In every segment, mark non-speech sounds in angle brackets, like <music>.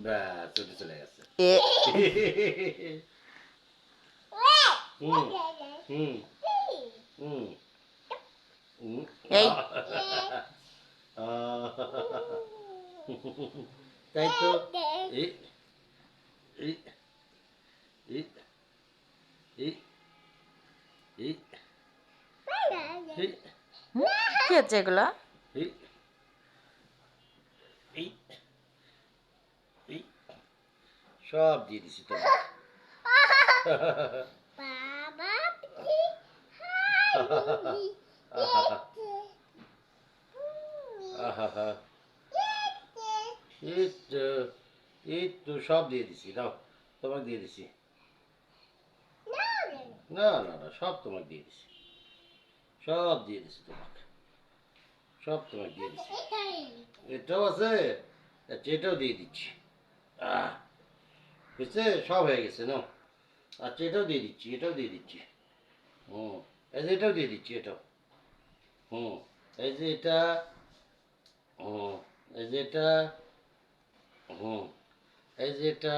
Wow. ব্যাস ওটা চলে গেছে এ হুম হুম হুম হুম এই। আহ, তাই তো এই এই এই এই এই এই হুম, কি হচ্ছে এগুলো সব দিয়ে দিছি তোমার তো সব দিয়ে দিছি দাও তোমাকে দিয়ে দিছি। না না না সব তোমাকে দিয়ে দিছি। সব দিয়ে দিছি তোমাকে। সব তোমাকে দিয়ে দিছি। এটাও আছে আচ্ছা এটাও দিয়ে দিচ্ছি। আহ। বুঝছে সব হয়ে গেছে না আচ্ছা এটাও দিয়ে দিচ্ছি এটাও দিয়ে দিচ্ছি হুম এই যে এটাও দিয়ে দিচ্ছি এটাও হুম এই যে এটা হুম এই যে এটা হুম এই যে এটা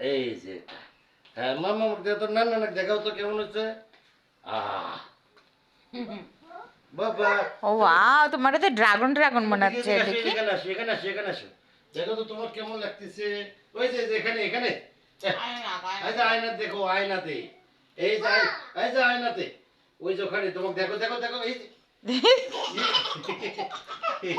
এই যে এটা হ্যাঁ মামা আমাকে দেখো না না দেখাও তো কেমন হচ্ছে আহ বাবা ও ওয়াও তোমার তো ড্রাগন ড্রাগন মনে হচ্ছে দেখি এখানে আসো এখানে আসো এখানে আসো দেখো তো তোমার কেমন লাগতেছে? ওই যে এখানে এখানে। এই যে আয়না দেখো আয়নাতে। এই যে এই যে আয়নাতে। ওই যে ওখানে তোমাকে দেখো দেখো দেখো এই যে। <laughs> <laughs>